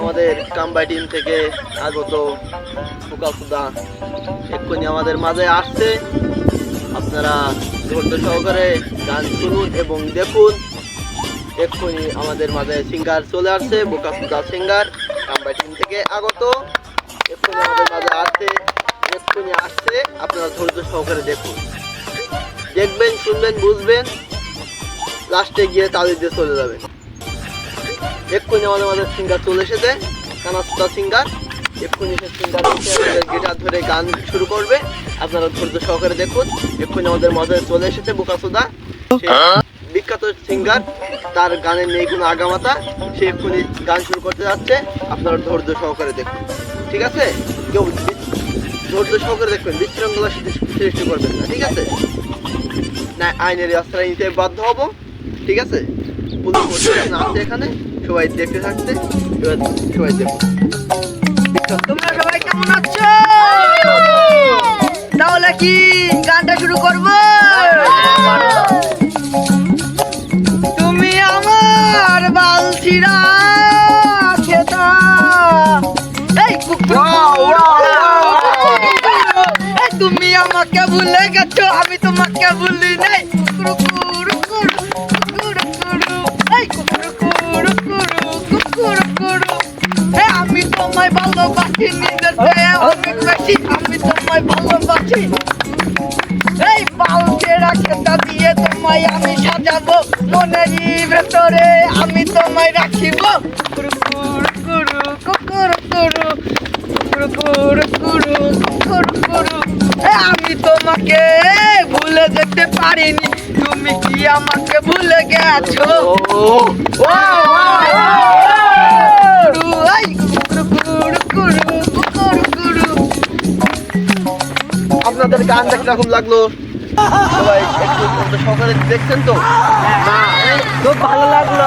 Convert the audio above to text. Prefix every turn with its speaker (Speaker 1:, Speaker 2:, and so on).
Speaker 1: আমাদের কাম্বাই টিম থেকে আগত ফুকা ফুদা এক্ষুনি আমাদের মাঝে আসছে। আপনারা ধৈর্য সহকারে গান শুনুন এবং দেখুন। এক্ষুনি আমাদের মাঝে সিঙ্গার চলে আসছে, বোকা ফুদা সিঙ্গার, কাম্বাই টিম থেকে আগত। এক্ষুনি আমাদের মাঝে আসছে, এক্ষুনি আসছে, আপনারা ধৈর্য সহকারে দেখুন। দেখবেন, শুনবেন, বুঝবেন, লাস্টে গিয়ে তাদের দিয়ে চলে যাবেন। এক্ষুনি আমাদের আমাদের সিঙ্গার চলে এসেছে। কানাস্তা সিঙ্গার এক্ষুনি সে সিঙ্গার আমাদের গিটার ধরে গান শুরু করবে। আপনারা ধৈর্য সহকারে দেখুন। এক্ষুনি আমাদের মধ্যে চলে এসেছে বোকাসুদা। সে বিখ্যাত সিঙ্গার তার গানের নেই কোনো আগামাতা। সে এক্ষুনি গান শুরু করতে যাচ্ছে। আপনারা ধৈর্য সহকারে দেখুন। ঠিক আছে? কেউ ধৈর্য সহকারে দেখবেন বিশৃঙ্খলা সৃষ্টি- সৃষ্টি করবেন না। ঠিক আছে? না আইনের আশ্রয় নিতে বাধ্য হব। ঠিক আছে? আছে এখানে সবাই দেখতে থাকতে এবার সবাই
Speaker 2: তোমরা সবাই কেমন আছো? তাহলে কি গানটা শুরু করব? তুমি আমার বালছিরা খেতা এই তুমি আমাকে ভুলে গেছো আমি তোমাকে ভুলি নাই কুকুর Çetinlidir diye ömür başı আমি ভালোবাসি এই পাউচে রাখেটা দিয়ে তোমায় আমি সাজাবো মনের ভেতরে আমি তোমায় রাখিব কুরুকুর কুরু কুকুর কুরু কুরুকুর কুরু কুকুর কুরু আমি তোমাকে ভুলে যেতে পারিনি তুমি কি আমাকে ভুলে গেছো
Speaker 1: আপনাদের গানটা কীরকম লাগল। সবাই একটু সকালে দেখছেন তো? হ্যাঁ। না হ্যাঁ।
Speaker 2: খুব ভালো লাগল